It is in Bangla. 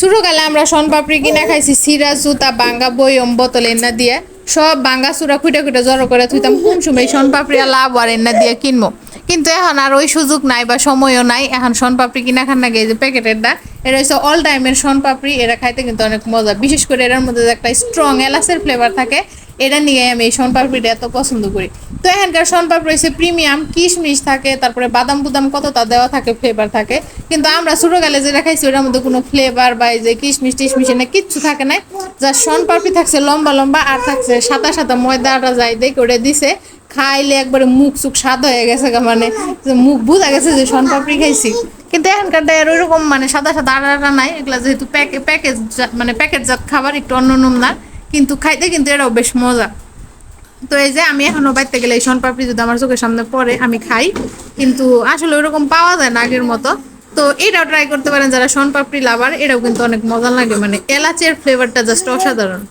শুরুকালে আমরা শনপাপড়ি কিনা খাইছি, সিরা, জুতা, বাঙ্গা, বয়ম, বোতল এনা দিয়ে। সব বাঙ্গা চূড়া খুঁটে খুঁটে জড়ো করে থুইতাম। কোন সময় শনপাপড়ি আর লাভ আর এনা দিয়ে কিনবো? কিন্তু এখন আর ওই সুযোগ নাই বা সময়ও নাই। এখন শনপাপড়ি কিনা খান না এই যে প্যাকেটেরটা এরা হচ্ছে অল টাইমের শনপাপড়ি এরা খাইতে কিন্তু অনেক মজা। বিশেষ করে এটার মধ্যে একটা স্ট্রং এলাচের ফ্লেভার থাকে এটা নিয়ে আমি এই শনপাপড়িটা এত পছন্দ করি। তো এখানকার শনপাপড়ি হচ্ছে প্রিমিয়াম কিশমিশ থাকে, তারপরে বাদাম বুদাম কতটা দেওয়া থাকে ফ্লেভার থাকে। কিন্তু আমরা ছোটোকালে যেটা খাইছি, ওটার মধ্যে কোনো ফ্লেভার বা এই যে কিশমিশ টিশমিশ এনে কিচ্ছু থাকে না যা শনপাপড়ি থাকছে লম্বা লম্বা আর থাকছে সাদা সাদা ময়দাটা যাই দেখে ওটা দিছে। খাইলে একবারে মুখ চুখ স্বাদ হয়ে গেছে মানে মুখ বুঝা গেছে যে শনপাপড়ি খাইছি। কিন্তু এখানকারটা আর ওইরকম মানে সাদা সাদা আটা আটা নাই, এগুলা যেহেতু প্যাকেজ মানে প্যাকেটজাত খাবার একটু অন্য নমনার কিন্তু খাইতে কিন্তু এটাও বেশ মজা। তো এই যে আমি এখনও বাইতে গেলে এই সোনপাপড়ি যদি আমার চোখের সামনে পড়ে, আমি খাই। কিন্তু আসলে ওইরকম পাওয়া যায় না আগের মতো। তো এটাও ট্রাই করতে পারেন যারা সোনপাপড়ি লাভার এটাও কিন্তু অনেক মজা লাগে। মানে এলাচের ফ্লেভারটা জাস্ট অসাধারণ।